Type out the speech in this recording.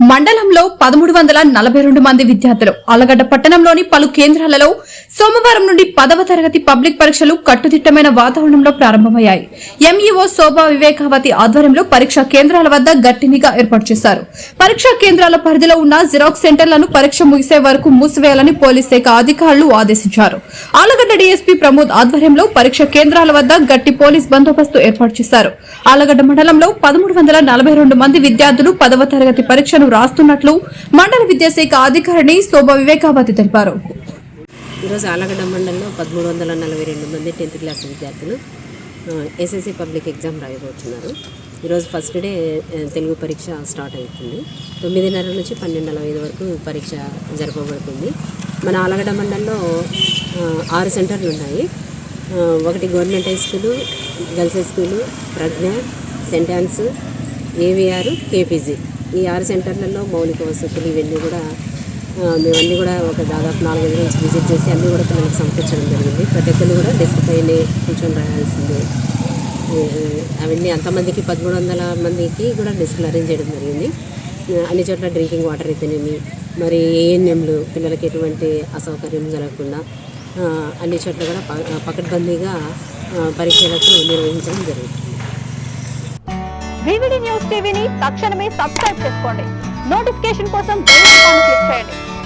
మండలంలో పదమూడు వందల నలభై రెండు మంది విద్యార్థులు. ఆలగడ్డ పట్టణంలోని పలు కేంద్రాలలో సోమవారం నుండి పదవ తరగతి పబ్లిక్ పరీక్షలు కట్టుదిట్టమైన వాతావరణంలో ప్రారంభమయ్యాయి. ఎంఈఓ శోభా వివేకావతి ఆధ్వర్యంలో పరీక్షా కేంద్రాల వద్ద గట్టి నిఘా ఏర్పాటు చేశారు. పరీక్షా కేంద్రాల పరిధిలో ఉన్న జిరాక్స్ సెంటర్లను పరీక్ష ముగిసే వరకు మూసివేయాలని పోలీస్ శాఖ అధికారులు ఆదేశించారు. ఆలగడ్డ డీఎస్పీ ప్రమోద్ ఆధ్వర్యంలో పరీక్ష కేంద్రాల వద్ద గట్టి పోలీస్ బందోబస్తు ఏర్పాటు చేశారు. ఆలగడ్డ మండలంలో పదమూడు వందల నలభై రెండు మంది విద్యార్థులు పదవ తరగతి పరీక్షను రాస్తున్నట్లు మండల విద్యాశాఖ అధికారిని శోభా వివేకావతి తెలిపారు. ఈరోజు ఆలగడ్డ మండలంలో పదమూడు వందల నలభై రెండు మంది టెన్త్ క్లాస్ విద్యార్థులు ఎస్ఎస్సి పబ్లిక్ ఎగ్జామ్ రాయబోతున్నారు. ఈరోజు ఫస్ట్ డే తెలుగు పరీక్ష స్టార్ట్ అవుతుంది. తొమ్మిదిన్నర నుంచి పన్నెండు నలభై ఐదు వరకు పరీక్ష జరపబడుతుంది. మన ఆలగడ్డ మండలంలో ఆరు సెంటర్లు ఉన్నాయి. ఒకటి government high school girls high school Pragna sentence AVR KPG. ఈ ఆరు సెంటర్లలో మౌలిక వసతులు ఇవన్నీ కూడా మేమన్నీ కూడా ఒక దాదాపు నాలుగైదు నుంచి విజిట్ చేసి అన్నీ కూడా పిల్లలకు సమర్పించడం జరిగింది. ప్రతి ఒక్కరు కూడా డెస్క్ పైన కూర్చొని రాయాల్సిందే. అవన్నీ అంతమందికి పదమూడు వందల మందికి కూడా డెస్క్లు అరేంజ్ చేయడం జరిగింది. అన్ని చోట్ల డ్రింకింగ్ వాటర్ అయితేనేమి మరి ఏఎన్ఎంలు పిల్లలకి ఎటువంటి అసౌకర్యం జరగకుండా అన్ని చోట్ల కూడా పకడ్బందీగా పరీక్షలకు నిర్వహించడం జరుగుతుంది న్యూస్ టీవీని తక్షణమే సబ్స్క్రైబ్ చేసుకోండి. నోటిఫికేషన్ కోసం బెల్ ఐకాన్ క్లిక్ చేయండి.